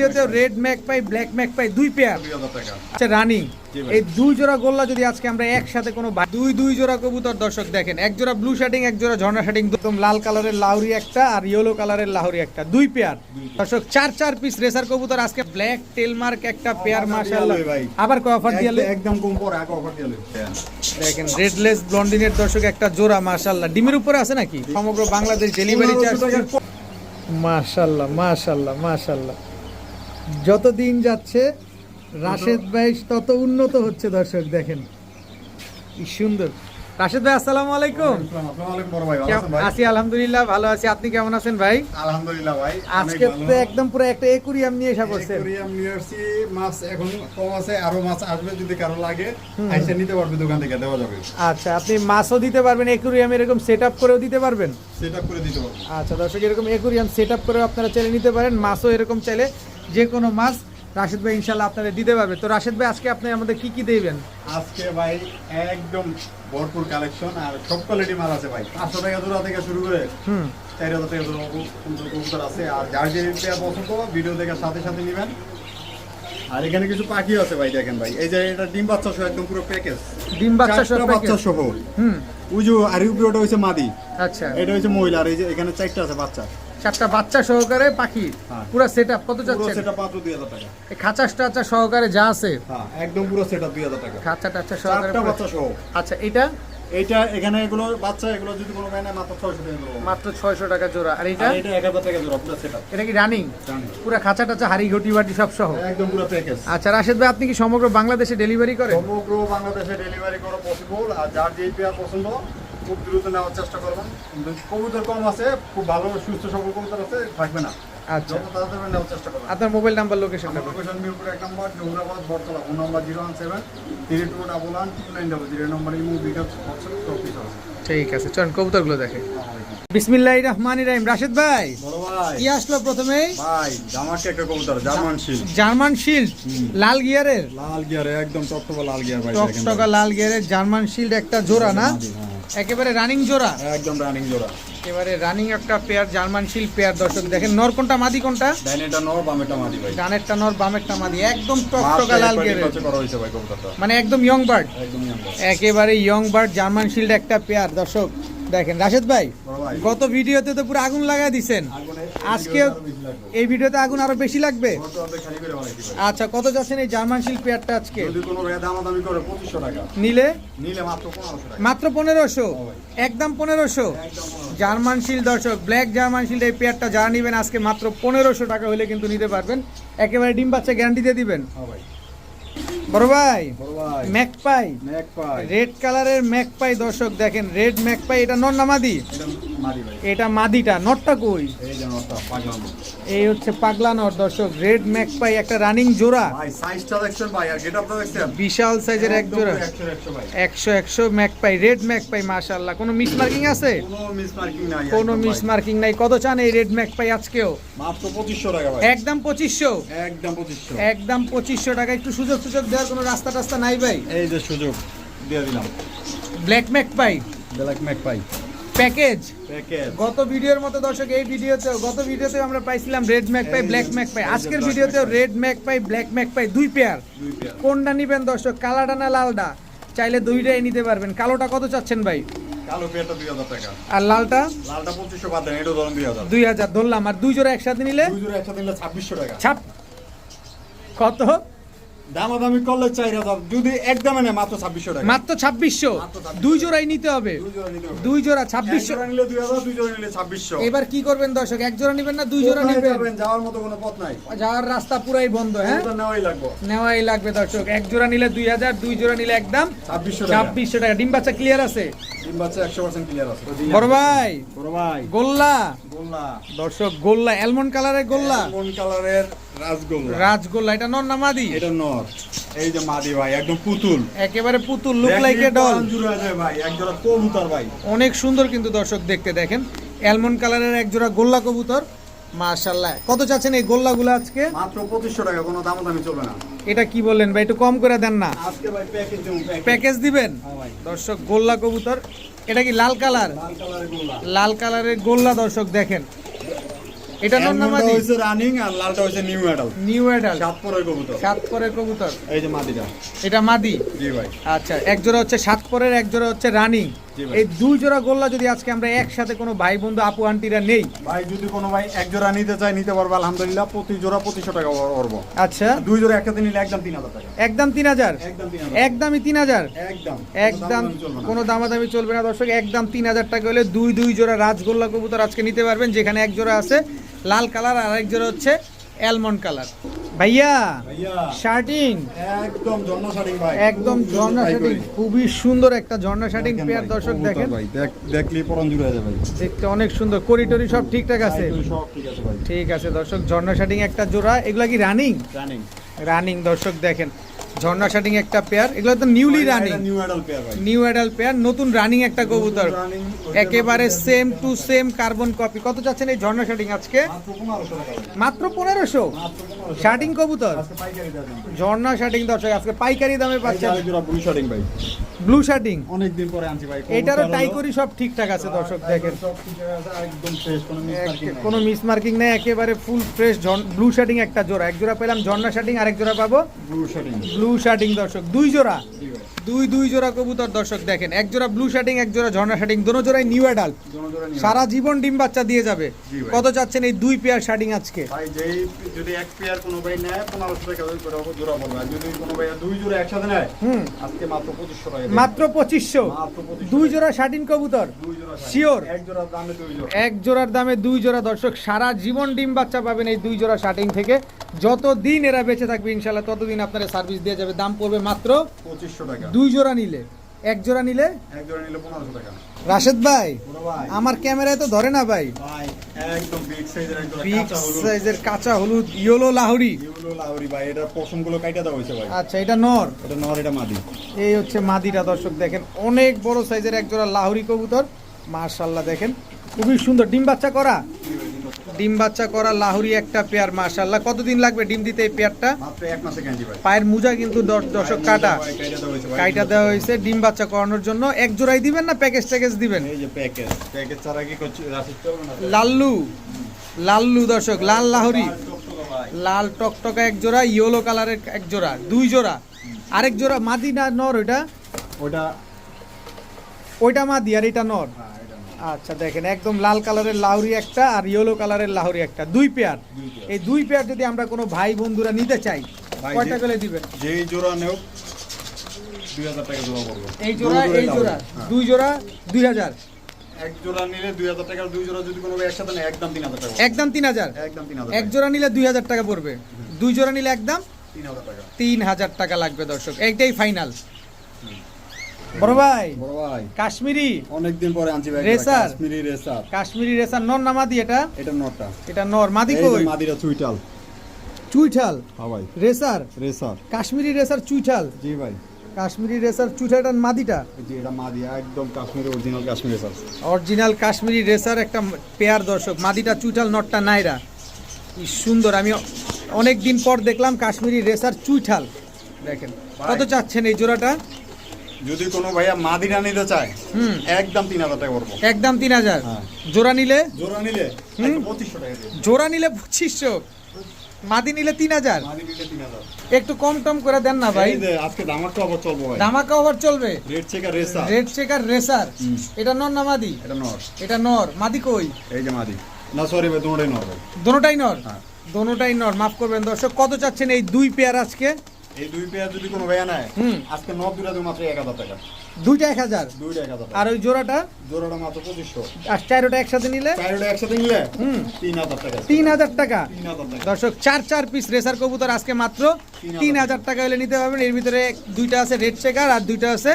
ভিডিওতে red magpie black magpie দুই pair আচ্ছা রানিং। এই দুই জোড়া গোল্লা যদি আজকে আমরা একসাথে কোনো দুই দুই জোড়া কবুতর দর্শক দেখেন এক জোড়া ব্লু শার্টিং এক জোড়া ঝর্ণা শার্টিং একদম লাল কালারের লাহরি একটা আর ইয়েলো কালারের লাহরি একটা দুই পেয়ার দর্শক চার চার পিস রেসার কবুতর আজকে ব্ল্যাক টেলমার্ক একটা পেয়ার মাশাআল্লাহ। আবার কয় অফার দিয়ালে একদম- কম পরে আগে অফার দিয়ে দেখেন রেডলেস ব্লন্ডিনের দর্শক একটা জোড়া মাশাআল্লাহ। ডিমের উপরে আছে নাকি? সমগ্র বাংলাদেশ ডেলিভারি চার্জ মাশাআল্লাহ মাশাআল্লাহ মাশাআল্লাহ। যত দিন যাচ্ছে রাশেদ ভাই তত উন্নত হচ্ছে দর্শক দেখেন। কি সুন্দর। রাশেদ ভাই আসসালামু আলাইকুম। আছি আলহামদুলিল্লাহ ভালো আছি। আপনি কেমন আছেন ভাই? আলহামদুলিল্লাহ ভাই আজকে তো একদম পুরো একটা একুরিয়াম নিয়ে এসে পড়ছেন অ্যাকোয়ারিয়াম নিয়ে আসছি মাছ এখন কম আছে আরও মাছ আসবে যদি কারও লাগে আইসা নিতে পারবে দোকান থেকে দেওয়া যাবে। আচ্ছা আপনি মাছও দিতে পারবেন একুরিয়াম এরকম সেট আপ করেও দিতে পারবেন? সেট আপ করে দিতে পারবে। আচ্ছা দর্শক এরকম একুরিয়াম সেট আপ করেও আপনারা চাইলে নিতে পারেন মাছও এরকম চাইলে যে কোনো মাছ রাশেদ ভাই ইনশাল্লাহ আপনারা দিতে পারবে। তো রাশেদ ভাই আজকে আপনি আমাদের কি কি দেবেন? আজকে ভাই একদম ভরপুর কালেকশন আর সব কোয়ালিটি মাল আছে ভাই। পাঁচশো টাকা জোড়া থেকে শুরু করে হুম। চার হাজার টাকা সুন্দর কবুতর আছে। আর যার যে পছন্দ ভিডিও দেখার সাথে সাথে নেবেন। আর এখানে কিছু পাখি আছে ভাই দেখেন ভাই। এই যে এটা ডিম বাচ্চা সহ একদম পুরো প্যাকেজ ডিম বাচ্চা সব বাচ্চা? সহ। হুম। যে আর ইউপিওটা হচ্ছে মাদি। আচ্ছা। এটা হচ্ছে মহিলা আর এই যে এখানে চারটা আছে বাচ্চা। চারটা বাচ্চা সহকারে পাখি হ্যাঁ। পুরো সেট আপ কত পুরো চাচ্ছেন? সেটা মাত্র দুই হাজার টাকা। এই খাঁচা টাচা সহকারে যা আছে? হ্যাঁ একদম পুরো সেটা দুই হাজার টাকা। খাঁচা টাচা সহকারে চারটা বাচ্চা সহ। আচ্ছা এটা এইটা এখানে এগুলো বাচ্চা এগুলো যদি কোনো নেয় মাত্র ছয়শো টাকা দেবো মাত্র ছয়শো টাকা জোড়া। আর এটা এটা এক হাজার টাকা জোড়া পুরো সেটা এটা কি রানিং পুরো খাঁচা টাচা হাড়ি ঘটি বাটি সব সহ? একদম পুরো প্যাকেজ আচ্ছা রাশেদ ভাই আপনি কি সমগ্র বাংলাদেশে ডেলিভারি করেন? সমগ্র বাংলাদেশে ডেলিভারি করা পসিবল আর যার যেই পেয়ার পছন্দ খুব দ্রুত নেওয়ার চেষ্টা করবেন। কবুতর কম আছে খুব ভালো সুস্থ সবল কবুতর আছে থাকবে না। আচ্ছা। নেওয়ার চেষ্টা করবেন। আপনার মোবাইল নাম্বার লোকেশনটা আমার লোকেশন মিরপুর এক নম্বর জহুরাবাদ ফোন নম্বর zero one seven three two double one two nine double zero নম্বর ইমো বিকাশ ঠিক আছে চলেন কবুতরগুলো দেখে। বিসমিল্লাহ রহমান রাহিম। রাশেদ ভাই কি আসলো প্রথমেই? ভাই জামাকে একটা কবুতর জার্মান শিল। জার্মান শিল্ড লাল গিয়ারের? লাল গিয়ারে একদম টকটকা লাল গিয়ার ভাই টকটকা লাল গিয়ারের জার্মান শিল্ড একটা জোড়া না? একেবারে রানিং জোড়া? একদম রানিং জোড়া। একেবারে রানিং একটা পেয়ার জার্মান শিল পেয়ার দর্শক দেখেন নর কোনটা মাদি কোনটা? ডাইনেটা নর বামেটা মাদি ভাই। ডানেরটা নর বামেরটা মাদি একদম টকটকা লাল গেরে মানে একদম ইয়ং বার্ড একদম ইয়াঙ্গার একেবারে ইয়ং বার্ড জার্মান শিল্ড একটা পেয়ার দর্শক দেখেন। রাশেদ ভাই গত ভিডিওতে তো পুরো আগুন লাগাই দিছেন। আজকে এই ভিডিওতে আগুন আরও বেশি লাগবে? আচ্ছা কত যাচ্ছেন এই জার্মান শিল্ড পেয়ারটা আজকে? নিলে? মাত্র পনেরোশো একদম পনেরোশো? জার্মান শিল্ড দর্শক ব্ল্যাক জার্মান শিল্ড এই পেয়ারটা যারা নেবেন আজকে মাত্র পনেরোশো টাকা হলে কিন্তু নিতে পারবেন। একেবারে ডিম বাচ্চা গ্যারান্টি দিয়ে দিবেন। হ্যাঁ ভাই। বড় রেড কালারের ম্যাক পাই দর্শক দেখেন রেড ম্যাক পাই এটা নর না মাদি? এটা মাদিটা নটটা কই? এই হচ্ছে পাগলা নট দর্শক রেড ম্যাক পাই একটা রানিং জোড়া। বিশাল সাইজের এক জোড়া। একশো একশো magpie red magpie মাশাল্লাহ কোনো মিস মার্কিং আছে কোনো মিস মার্কিং নাই। কত চান এই রেড ম্যাক পাই আজকেও একদম পঁচিশশো? একদম পঁচিশশো। টাকা। একটু সুযোগ সুযোগ দেওয়ার কোনো রাস্তা টাস্তা নাই ভাই? এই যে সুযোগ দিয়ে দিলাম। Black magpie black magpie package গত ভিডিওর মতো দর্শক এই ভিডিওতেও গত ভিডিওতেও আমরা পাইছিলাম red magpie black magpie আজকের ভিডিওতেও red magpie black magpie দুই পেয়ার কোনটা নিবেন দর্শক কালাটা না লালটা? চাইলে দুইটাই নিতে পারবেন। কালোটা কত চাচ্ছেন ভাই? কালো পেয়ারটা দুই হাজার টাকা। আর লালটা? লালটা পঁচিশশো বাদ দেন এটা ধরুন দুই হাজার। দুই হাজার ধরলাম। আর দুই জোড়া একসাথে নিলে? দুই জোড়া একসাথে নিলে ছাব্বিশশো টাকা। ছাপ কত? দামাদামি করলে চার হাজার যদি একদমে নেয় মাত্র ছাব্বিশশো টাকা। মাত্র ছাব্বিশশো। দুই জোড়াই নিতে হবে। দুই জোড়া ছাব্বিশশো। নিলে দুই হাজার দুই জোড়া নিলে ছাব্বিশশো। এবার কি করবেন দর্শক? এক জোড়া নেবেন না দুই জোড়া নেবেন? যাওয়ার মতো কোনো পথ নাই। যাওয়ার রাস্তা পুরাই বন্ধ হ্যাঁ? নেওয়াই লাগবে। নেওয়াই লাগবে দর্শক। এক জোড়া নিলে দুই হাজার দুই জোড়া নিলে একদম ছাব্বিশশো ছাব্বিশশো টাকা। ডিম বাচ্চা ক্লিয়ার আছে? ডিম বাচ্চা একশো পার্সেন্ট ক্লিয়ার আছে। বড় ভাই। বড় ভাই। গোল্লা। গোল্লা। দর্শক গোল্লা। অ্যালমন্ড কালারের গোল্লা। কোন কালারের রাজগোল্লা। রাজগোল্লা এটা নর না মাদি? এটা নর। এই যে মাদি ভাই একদম পুতুল। একেবারে পুতুল লুক লাইক এ ডল প্রাণ জুড়ে যায় ভাই এক কবুতর ভাই। অনেক সুন্দর কিন্তু দর্শক দেখতে দেখেন। অ্যালমন্ড কালারের এক জোড়া গোল্লা কবুতর। মাশাল্লাহ কত চাচ্ছেন এই গোল্লাগুলো আজকে? মাত্র পঁচিশশো টাকা কোনো দাম দামি চলবে না। এটা কি বললেন ভাই একটু কম করে দেন না। আজকে ভাই প্যাকেজ দেবো প্যাকেজ প্যাকেজ দিবেন? হ্যাঁ দর্শক গোল্লা কবুতর। এটা কি লাল কালার? লাল কালারের গোল্লা। লাল কালারের গোল্লা দর্শক দেখেন। এটা নর না অ্যালমন্ডটা মাদি? হয়েছে রানিং আর লালটা হয়েছে নিউ অ্যাডাল্ট নিউ অ্যাডাল্ট সাত পরের কবুতর। সাত পরের কবুতর। এই যে মাদিটা। এটা মাদি? জি ভাই। আচ্ছা এক জোড়া হচ্ছে সাত পরের এক জোড়া হচ্ছে রানিং এই দুই জোড়া গোল্লা যদি আজকে আমরা একসাথে কোনো ভাই বন্ধু আপু আন্টিরা নেই? ভাই যদি কোনো ভাই এক জোড়া নিতে চায় নিতে পারবে আলহামদুলিল্লাহ প্রতি জোড়া পঁচিশশো টাকা পড়ব আচ্ছা। দুই জোড়া একসাথে নিলে একদম তিন হাজার টাকা। একদম তিন হাজার? একদমই তিন হাজার? একদম। একদম কোনো দামাদামি চলবে না দর্শক। একদম তিন হাজার টাকা হলে দুই দুই জোড়া রাজগোল্লা কবুতর আজকে নিতে পারবেন যেখানে এক জোড়া আছে। লাল কালার আর এক জোড়া হচ্ছে অ্যালমন্ড কালার। ভাইয়া শার্টিং? একদম ঝর্ণা শাড়ি ভাই। একদম ঝর্ণা শার্টিং খুবই সুন্দর একটা ঝর্ণা শার্টিং পেয়ার দর্শক দেখেন। ভাই দেখ দেখলি পরন জুড়ে যাবে। ভাই দেখতে অনেক সুন্দর করিটরি সব ঠিকঠাক আছে? সব ঠিক আছে ভাই। ঠিক আছে দর্শক ঝর্ণা শার্টিং একটা জোড়া এগুলা কি রানিং রানিং রানিং দর্শক দেখেন। ঝর্ণা শার্টিং একটা পেয়ার এগুলো তো newly running new adult pair ভাই। নিউ অ্যাডাল্ট পেয়ার নতুন রানিং একটা কবুতর। একেবারে same to same carbon copy কত চাচ্ছেন এই ঝর্ণা শার্টিং আজকে? মাত্র পনেরোশো শার্টিং কবুতর? ঝর্ণা শার্টিং দর্শক আজকে পাইকারি দামে পাচ্ছেন। ব্লু শার্টিং ভাই। ব্লু শার্টিং অনেকদিন পরে আনছি ভাই। এটারও কবুতর টাই করি সব ঠিকঠাক আছে দর্শক দেখেন। একদম ফ্রেশ কোনো মিস মার্কিং নেই। একেবারে ফুল ফ্রেশ ব্লু শার্টিং একটা জোড়া। এক জোড়া পেলাম ঝর্ণা শার্টিং আরেক জোড়া পাবো। ব্লু শার্টিং ব্লু শার্টিং দর্শক দুই জোড়া। দুই দুই জোড়া কবুতর দর্শক দেখেন এক জোড়া ব্লু শার্টিং এক জোড়া ঝর্ণা শার্টিং দোনো জোড়াই নিউ অ্যাডাল্ট নিয়ে সারা জীবন ডিম বাচ্চা দিয়ে যাবে। কত চাচ্ছেন এই দুই পেয়ার শার্টিং আজকে? ভাই যেই যদি এক পেয়ার কোনো ভাই নেয় পনেরোশো টাকা ওই করে জোড়া পড়বে যদি কোনো ভাই দুই জোড়া একসাথে নেয় হুম। আজকে মাত্র পঁচিশশো টাকা মাত্র পঁচিশশো। মাত্র 2500 দুই জোড়া শার্টিং কবুতর? দুই জোড়া। Sure? এক জোড়া দামে দুই জোড়া। এক জোড়ার দামে দুই জোড়া দর্শক সারা জীবন ডিম বাচ্চা পাবেন এই দুই জোড়া শার্টিং থেকে। যত দিন এরা বেঁচে থাকবে ইনশাল্লাহ ততদিন আপনারা সার্ভিস দিয়ে যাবে। দাম পড়বে মাত্র পঁচিশশো টাকা। দুই জোড়া নিলে এক জোড়া নিলে? এক জোড়া নিলে পনেরোশো টাকা। রাশেদ ভাই আমার ক্যামেরায় তো ধরে না ভাই। ভাই একদম বিগ সাইজের কাঁচা হলুদ। সাইজের কাঁচা হলুদ ইয়েলো লাহুরি। ভাই এটা পশমগুলো ভাই। আচ্ছা এটা নর। এটা নর এটা মাদি। এই হচ্ছে মাদিটা দর্শক দেখেন অনেক বড় সাইজের এক জোড়া লাহুরি কবুতর। মার্শাল্লাহ দেখেন খুবই সুন্দর ডিম বাচ্চা করা। ডিম বাচ্চা করা লাহুরি একটা পেয়ার মার্শাল্লাহ কতদিন লাগবে ডিম দিতে এই পেয়ারটা? পায়ের মুজা কিন্তু দর্শক কাটা। কাইটা দেওয়া হয়েছে ডিম বাচ্চা করানোর জন্য। এক জোড়াই দিবেন না প্যাকেজ ট্যাকেজ দিবেন? লাল্লু। লাল্লু দর্শক লাল লাহুরি। লাল টকটকা এক জোড়া ইয়েলো কালারের এক জোড়া দুই জোড়া। আরেক জোড়া মাদি না নর ওইটা? ওটা ওইটা মাদি আর এটা নর। হ্যাঁ, এটা নর। আচ্ছা দেখেন একদম লাল কালারের লাহুরি একটা আর ইয়েলো কালারের লাহুরি একটা। দুই পেয়ার এই দুই পেয়ার যদি আমরা কোনো ভাই বন্ধুরা নিতে চাই কয়টা করে দিবেন? যেই জোড়া নেও দুই জোড়া এই জোড়া এই জোড়া। হ্যাঁ। দুই জোড়া দুই হাজার। এক জোড়া নিলে দুই হাজার টাকা দুই জোড়া যদি কোনো একসাথে নেয় একদম তিন হাজার টাকা একদম তিন হাজার। একদম তিন হাজার এক জোড়া নিলে দুই হাজার টাকা পড়বে। দুই জোড়া নিলে একদম তিন হাজার টাকা। তিন হাজার টাকা লাগবে দর্শক। এইটাই ফাইনাল বড় ভাই বড় ভাই। কাশ্মীরি। অনেকদিন পরে আনছি ভাই racer? Kashmiri racer. Kashmiri racer নর না মাদি এটা? এটা নটটা এটা নর। মাদি কই? মাদিরা চুইটাল চুইঠাল? হ্যাঁ ভাই। রেসার? রেসার। কাশ্মীরি রেসার চুইঠাল? জি ভাই। কাশ্মীরি রেসার মাদিটা? যে এটা মাদিয়া একদম Kashmiri original Kashmiri racer. Original Kashmiri racer একটা পেয়ার দর্শক। মাদিটা চুইঠাল নটটা নাইরা। কি সুন্দর। আমি অনেক দিন পর দেখলাম কাশ্মীরি রেসার চুইঠাল। দেখেন। কত চাচ্ছেন এই জোড়াটা? যদি কোনো ভাইয়া মাদিরা নিতে চায় হুম। একদম তিন হাজার টাকা পড়ব। একদম তিন হাজার। হ্যাঁ। জোড়া নিলে? জোড়া নিলে পঁচিশশো টাকা জোড়া নিলে পঁচিশশো। মাদি নিলে তিন হাজার। একটু কম টম করে দেন না ভাই। এই আজকে আবার চলবো ভাই। ধামাকা ওভার চলবে। Red checker racer red checker racer এটা নর না মাদি? এটা নর। এটা নর। মাদি কই? এই যে মাদি। না সরি ভাই নর ভাই। দোনোটাই নর? হ্যাঁ। দোনোটাই নর। মাফ করবেন দর্শক কত চাচ্ছেন এই দুই পেয়ার আজকে? এই দুই পেয়ার যদি কোনো ভাইয়া নেয়। আজকে নর দুটা মাত্র এক হাজার টাকা। দুইটা এক হাজার? দুইটা এক হাজার আর ওই জোড়াটা? জোড়াটা মাত্র পঁচিশশো। আর চারোটা একসাথে নিলে? চারটা একসাথে নিলে হুম। তিন হাজার টাকা। তিন হাজার টাকা। দর্শক চার চার পিস রেসার কবুতর আজকে মাত্র তিন হাজার টাকা। হলে নিতে পারবেন। এর ভিতরে দুইটা আছে রেড চেকার আর দুইটা আছে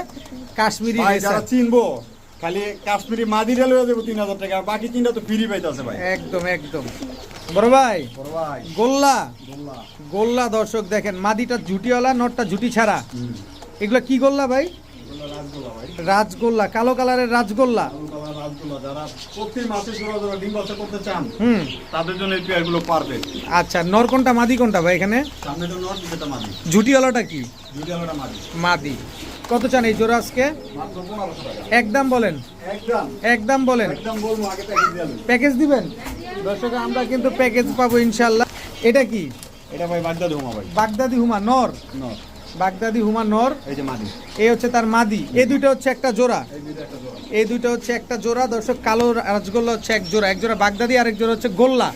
কাশ্মীরি রেসার চিনবো খালি কাশ্মীরি মাদিরা লয়ে দেবো তিন হাজার টাকা আর বাকি তিনটা তো ফ্রি পাইতেছে ভাই। একদম একদম। বড় ভাই গোল্লা। গোল্লা। দর্শক দেখেন মাদিটা ঝুটিওয়ালা নটটা ঝুটি ছাড়া। এগুলো কি গোল্লা ভাই? রাজগোল্লা কালো কালারের রাজগোল্লা। আচ্ছা নর কোনটা মাদি কোনটা ভাই এখানে? ঝুটিওয়ালাটা কি? মাদি। কত চান এই জোড়া আজকে? একদম বলেন। একদম বলেন। প্যাকেজ দেবেন। দর্শক আমরা কিন্তু প্যাকেজ পাবো ইনশাল্লাহ এটা কি? এটা ভাই বাগদাদি হুমা ভাই। বাগদাদি হুমা নর? ন বাগদাদি হুমা নর এই যে মাদি। এই হচ্ছে তার মাদি। এই দুইটা হচ্ছে একটা জোড়া। এই দুইটা জোড়া। হচ্ছে একটা জোড়া। দর্শক কালো রাজগোল্লা হচ্ছে এক জোড়া। এক জোড়া বাগদাদি আর এক জোড়া হচ্ছে গোল্লা।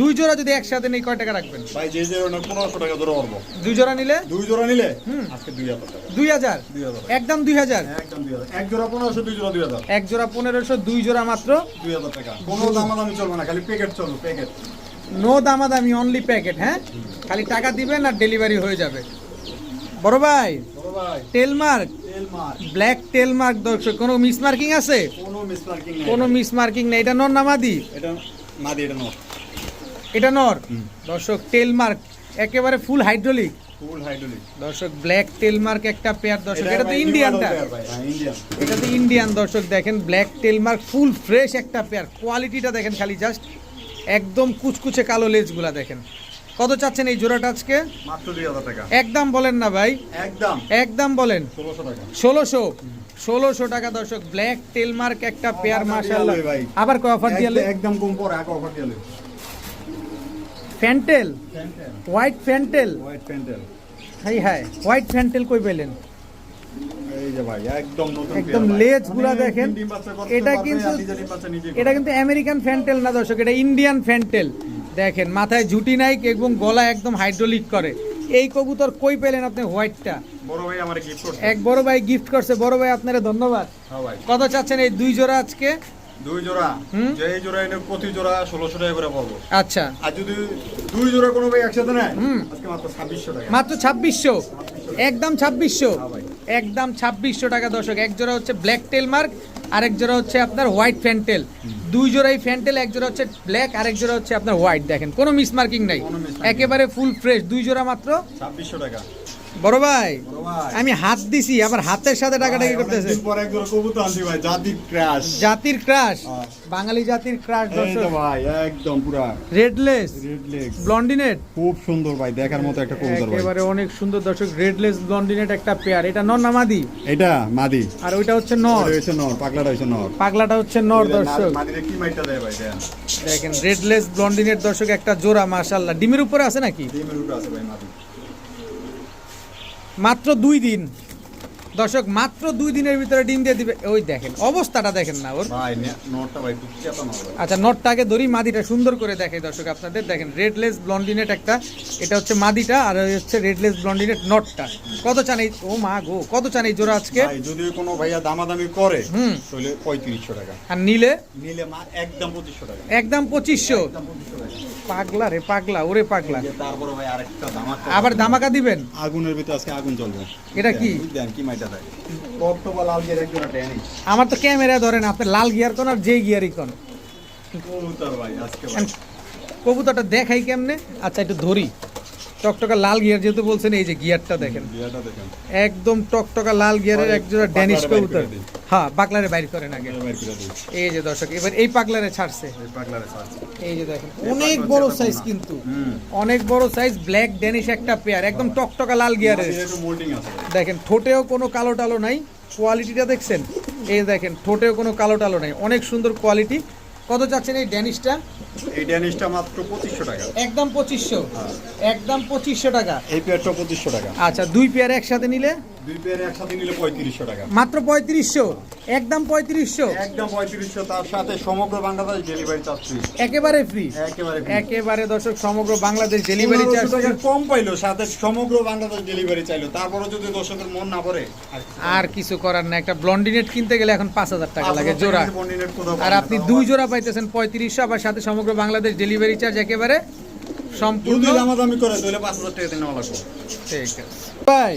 দুই জোড়া যদি একসাথে নেই কয় টাকা রাখবেন? ভাই যে যে পনেরোশো টাকা ধরে পারব দুই জোড়া নিলে? দুই জোড়া নিলে? আজকে দুই হাজার টাকা। দুই হাজার? দুই হাজার একদম দুই হাজার? একদম দুই হাজার। এক জোড়া পনেরোশো দুই জোড়া দুই হাজার। এক জোড়া পনেরোশো দুই জোড়া মাত্র? দুই হাজার টাকা। কোনো দামাদামি চলবে না খালি প্যাকেট চলবে প্যাকেট নো দামাদামি অনলি প্যাকেট হ্যাঁ? খালি টাকা দিবেন আর ডেলিভারি হয়ে যাবে। বড় ভাই? বড় ভাই। Tail mark? Tail black tail mark দর্শক কোনো মিস মার্কিং আছে? কোনো মিস মার্কিং নেই। এটা নর এটা মাদি এটা নর। দর্শক টেল মার্ক একেবারে ফুল হাইড্রোলিক ফুল হাইড্রোলিক দর্শক ব্ল্যাক টেল মার্ক একটা পেয়ার দর্শক এটা তো ইন্ডিয়ানটা এটা তো ইন্ডিয়ান দর্শক দেখেন black tail mark full fresh একটা পেয়ার কোয়ালিটিটা দেখেন খালি জাস্ট একদম কুচকুচে কালো লেজগুলা দেখেন। কত চাচ্ছেন এই জোড়াটা আজকে? মাত্র দুই হাজার টাকা। একদম বলেন না ভাই। একদম। একদম বলেন। ষোলোশো টাকা। ষোলোশো। ষোলোশো টাকা দর্শক ব্ল্যাক টেল মার্ক একটা পেয়ার ভাই। আবার কয় অফার দিয়ালে একদম- কম পরে এক offer দিয়ালে fantail? White fantail? White fantail high হাই। হোয়াইট ফ্যান্টেল কই পেলেন? একদম পেয়ার ভাই। মানে দেখেন। এটা কিন্তু- এটা কিন্তু আমেরিকান ফ্যান্টেল না দর্শক এটা ইন্ডিয়ান ফ্যান্টেল। দেখেন মাথায় ঝুটি নাই এবং গলা একম হাইড্রোলিক করে। এই কবুতর কই পেলেন আপনি হোয়াইটটা? বড় ভাই আমার গিফট করছে। এক বড় ভাই গিফট করছে। বড় ভাই আপনারা ধন্যবাদ। হ্যাঁ কত চাচ্ছেন এই দুই জোড়া আজকে? দুই জোড়া। যে জোড়া এনে প্রতি জোড়া ষোলোশো টাকা করে পাবো আচ্ছা। আর যদি দুই জোড়া কোনো ভাই একসাথে নেয় আজকে মাত্র ছাব্বিশশো টাকা। মাত্র ছাব্বিশশো? একদম ছাব্বিশশো? হ্যাঁ ভাই। একদম ছাব্বিশশো টাকা দর্শক। এক জোড়া হচ্ছে ব্ল্যাক টেল মার্ক আরেক জোড়া হচ্ছে আপনার হোয়াইট ফ্যান্টেল দুই জোড়াই ফ্যান্টেল এক জোড়া হচ্ছে ব্ল্যাক আর এক জোড়া হচ্ছে আপনার হোয়াইট দেখেন কোনো মিস মার্কিং নাই। একেবারে ফুল ফ্রেশ দুই জোড়া মাত্র। ছাব্বিশশো টাকা। বড় ভাই আমি হাত দিছি আবার হাতের সাথে টাকাটাকি করতেছে। জাতির ক্রাশ হ্যাঁ। বাঙালি জাতির ক্রাশ ভাই একদম পুরা। রেডলেস ব্লন্ডিনেট খুব সুন্দর ভাই দেখার মতো একটা কবুতর ভাই। একেবারে অনেক সুন্দর দর্শক রেডলেস ব্লন্ডিনেট একটা পেয়ার এটা নর নামাদি এটা মাদি। আর ওইটা হচ্ছে নর। এটা হচ্ছে নর পাগলাটা হচ্ছে নর। পাগলাটা হচ্ছে নর দর্শক। মাদিরে কি মাইটটা দেয় ভাই দেখেন রেডলেস ব্লন্ডিনেট দর্শক একটা জোড়া মাশাল্লাহ ডিমের উপরে আছে নাকি? ডিমের উপরে আছে ভাই মাদি। মাত্র দুই দিন। দর্শক মাত্র দুই দিনের ভিতরে ডিম দিয়ে দিবে। ওই দেখেন অবস্থাটা দেখেন না ওর। আচ্ছা নটটাকে ধরি মাদিটা সুন্দর করে দেখে দর্শক আপনাদের। দেখেন রেডলেস ব্লন্ডিনেট একটা এটা হচ্ছে মাদিটা আর হচ্ছে রেডলেস ব্লন্ডিনেট নটটা। কত চান এই ও মা গো কত চান এই জোড়া আজকে? ভাই যদি কোনো ভাইয়া দামাদামি করে হুম। তাহলে পঁয়ত্রিশশো টাকা। আর নিলে? নিলে মা একদম পঁচিশশো টাকা। একদম পঁচিশশো? পাগলা রে পাগলা ওরে পাগলা। তারপরে ভাই আরেকটা আবার দামাকা দিবেন? আগুনের ভিতরে আজকে আগুন জ্বলবে। এটা কি? দেন কি মাইটা আমার তো ক্যামেরা ধরেন আপনার লাল গিয়ার কোন আর যে গিয়ারই কোন। কবুতর ভাই আজকে কবুতরটা দেখাই কেমনে? আচ্ছা একটু ধরি। টকটকা লাল গিয়ার যেহেতু বলছেন এই যে গিয়ারটা দেখেন। একদম টকটকা লাল গিয়ারের এক জোড়া ড্যানিশ কবুতর। হ্যাঁ পাগলারে বাইর করেন আগে। এই যে দর্শক এবার এই পাগলারে ছাড়ছে। এই পাগলারে সার্চ এই যে দেখেন অনেক বড় সাইজ কিন্তু। অনেক বড় সাইজ ব্ল্যাক ড্যানিশ একটা পেয়ার একদম টকটকা লাল গিয়ারের। দেখেন ঠোঁটেও কোনো কালো টালো নাই। কোয়ালিটিটা দেখছেন? এই দেখেন ঠোঁটেও কোনো কালো টালো নাই। অনেক সুন্দর কোয়ালিটি কত চাচ্ছেন এই ড্যানিশটা এই ড্যানিশটা মাত্র পঁচিশশো টাকা। একদম পঁচিশশো। একদম পঁচিশশো টাকা। এই পেয়ারটা পঁচিশশো টাকা। আচ্ছা দুই পেয়ার একসাথে নিলে? দুই পেয়ার একসাথে নিলে পঁয়ত্রিশশো টাকা। মাত্র পঁয়ত্রিশশো? একদম পঁয়ত্রিশশো? একদম পঁয়ত্রিশশো তার সাথে সমগ্র বাংলাদেশ ডেলিভারি চার্জ ফ্রি একেবারে ফ্রি একেবারে একেবারে দর্শক সমগ্র বাংলাদেশ ডেলিভারি চার্জ কম পাইলো সাথে সমগ্র বাংলাদেশ ডেলিভারি চাইলো। তারপরে যদি দর্শকের মন না পড়ে আর কিছু করার না একটা ব্লন্ডিনেট কিনতে গেলে এখন পাঁচ হাজার টাকা লাগে জোড়া। আর আপনি দুই জোড়া পাইতেছেন পঁয়ত্রিশশো আবার সাথে সমগ্র বাংলাদেশ ডেলিভারি চার্জ একেবারে সম্পূর্ণ। দামাদামি করে তাহলে পাঁচ হাজার টাকা লাগবে। ঠিক আছে। ভাই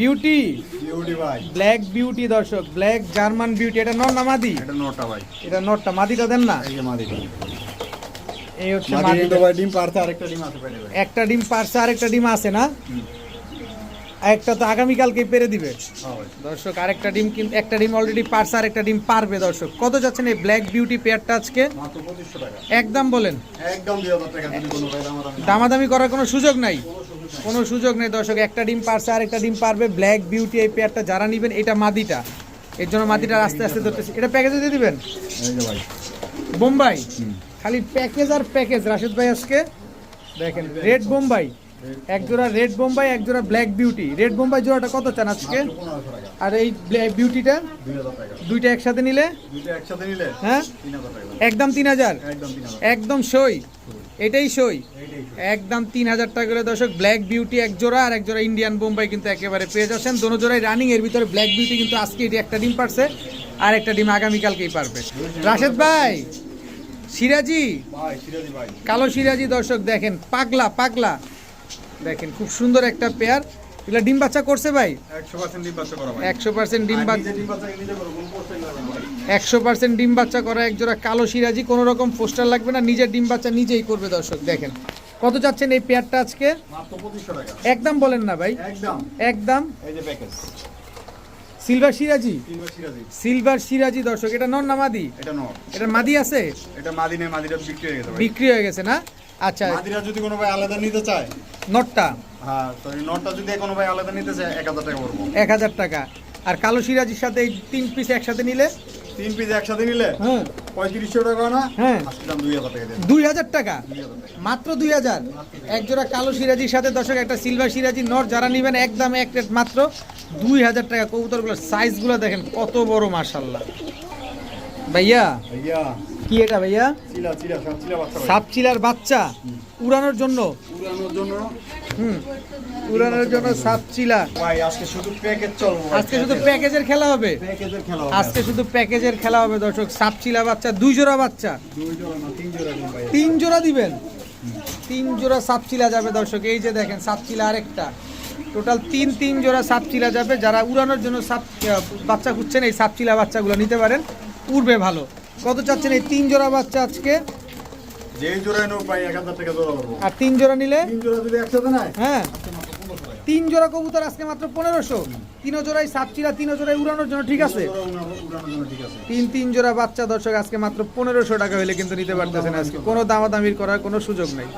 বিউটি বিউটি ভাই। ব্ল্যাক বিউটি দর্শক। ব্ল্যাক জার্মান বিউটি এটা নর না মাদি? এটা নটা ভাই। এটা নটটা মাদিটা দেন না? এই যে মাদি এই হচ্ছে মাদি মাদিটা। ভাই ডিম পারতে আরেকটা ডিম আছে পেটে একটা ডিম পারছে আরেকটা ডিম আছে না? একটা তো আগামীকালকে পেরে দিবে। হ্যাঁ দর্শক আরেকটা ডিম কিন্তু একটা ডিম অলরেডি পারছে আরেকটা ডিম পারবে দর্শক। কত যাচ্ছেন এই ব্ল্যাক বিউটি পেয়ারটা আজকে? একদম বলেন। একদম দামাদামি করার কোনো সুযোগ নাই? কোনো সুযোগ নাই। দর্শক। একটা ডিম পারছে আর একটা ডিম পারবে। ব্ল্যাক বিউটি এই পেয়ারটা যারা নেবেন এটা মাদিটা। এর জন্য মাদিটা আস্তে আস্তে ধরতেছে। এটা প্যাকেজে দিয়ে দিবেন? বোম্বাই? খালি প্যাকেজ আর প্যাকেজ রাশেদ ভাই আজকে দেখেন রেড বোম্বাই। এক জোড়া রেড বোম্বাই এক জোড়া ব্ল্যাক বিউটি রেড বোম্বাই জোড়াটা কত চান আজকে? আর এই বিউটিটা দুইটা একসাথে নিলে? হ্যাঁ? একদম তিন হাজার? একদম সই? এটাই সই? একদম তিন হাজার টাকা করে দর্শক ব্ল্যাক বিউটি এক জোড়া আর এক জোড়া ইন্ডিয়ান বোম্বাই কিন্তু একেবারে পেয়ে যাচ্ছেন। দোনো জোড়াই রানিং এর ভিতরে ব্ল্যাক বিউটি কিন্তু আজকে এটি একটা ডিম পারছে আর একটা ডিম আগামীকালকেই পারবে। রাশেদ ভাই সিরাজি? কালো সিরাজি দর্শক দেখেন পাগলা পাগলা। দেখেন খুব সুন্দর একটা পেয়ার এগুলা ডিম বাচ্চা করছে ভাই? একশো পার্সেন্ট ডিম বাচ্চা পার্সেন্ট ডিম করো একশো পার্সেন্ট ডিম বাচ্চা করা এক জোড়া কালো সিরাজি কোনো রকম পোস্টার লাগবে না নিজের ডিম বাচ্চা নিজেই করবে দর্শক দেখেন। কত চাচ্ছেন এই পেয়ারটা আজকে? একদম বলেন না ভাই। একদম। সিলভার সিরাজি? সিলভার সিরাজি। দর্শক এটা নন না মাদি? এটা মাদি আছে? এটা মাদিনে মাদিরা বিক্রি হয়ে গেছে বিক্রি হয়ে গেছে না? আচ্ছা। মাদিরা যদি কোনো ভাই আলাদা নিতে চায়? নটটা হ্যাঁ তো নটটা যদি কোনো ভাই আলাদা নিতে চায় এক হাজার টাকা পড়ব এক হাজার টাকা। আর কালো সিরাজির সাথে এই তিন পিস একসাথে নিলে? তিন পিস একসাথে নিলে হ্যাঁ পঁয়ত্রিশশো টাকা না? হ্যাঁ। দুই হাজার টাকা মাত্র দুই হাজার? এক জোড়া কালো সিরাজির সাথে দর্শক একটা সিলভার সিরাজি নর যারা নেবেন একদম এক রেট মাত্র দুই হাজার টাকা। কবুতরগুলোর সাইজগুলো দেখেন কত বড় মার্শাল্লাহ ভাইয়া কি এটা ভাইয়া? সাপচিলার বাচ্চা উড়ানোর জন্য? উড়ানোর জন্য। হুম। উড়ানোর জন্য সাপচিলা ভাই আজকে শুধু প্যাকেজ চলবো আজকে শুধু প্যাকেজের খেলা হবে? প্যাকেজের খেলা হবে। আজকে শুধু প্যাকেজের খেলা হবে দর্শক। সাপচিলা বাচ্চা দুই জোড়া বাচ্চা। দুই জোড়া না তিন জোড়া ভাই। তিন জোড়া দিবেন? তিন জোড়া সাপচিলা যাবে দর্শক। এই যে দেখেন সাপচিলা আরেকটা। টোটাল তিন তিন জোড়া সাপচিলা যাবে। যারা উড়ানোর জন্য সাপ বাচ্চা খুঁজছেন এই সাপচিলা বাচ্চাগুলো নিতে পারেন। উড়বে ভালো। কত চাচ্ছেন এই তিন জোড়া বাচ্চা আজকে? আর তিন জোড়া নিলে? হ্যাঁ। তিন জোড়া কবুতর আজকে মাত্র পনেরোশো। তিন জোড়াই সাতচিরা তিন জোড়ায় উড়ানোর জন্য ঠিক আছে? তিন জোড়া উড়ানোর জন্য ঠিক আছে। তিন তিন জোড়া বাচ্চা দর্শক আজকে মাত্র পনেরোশো টাকা হলে কিন্তু নিতে পারতেছেন আজকে। কোনো দামাদামির করার কোনো সুযোগ নেই।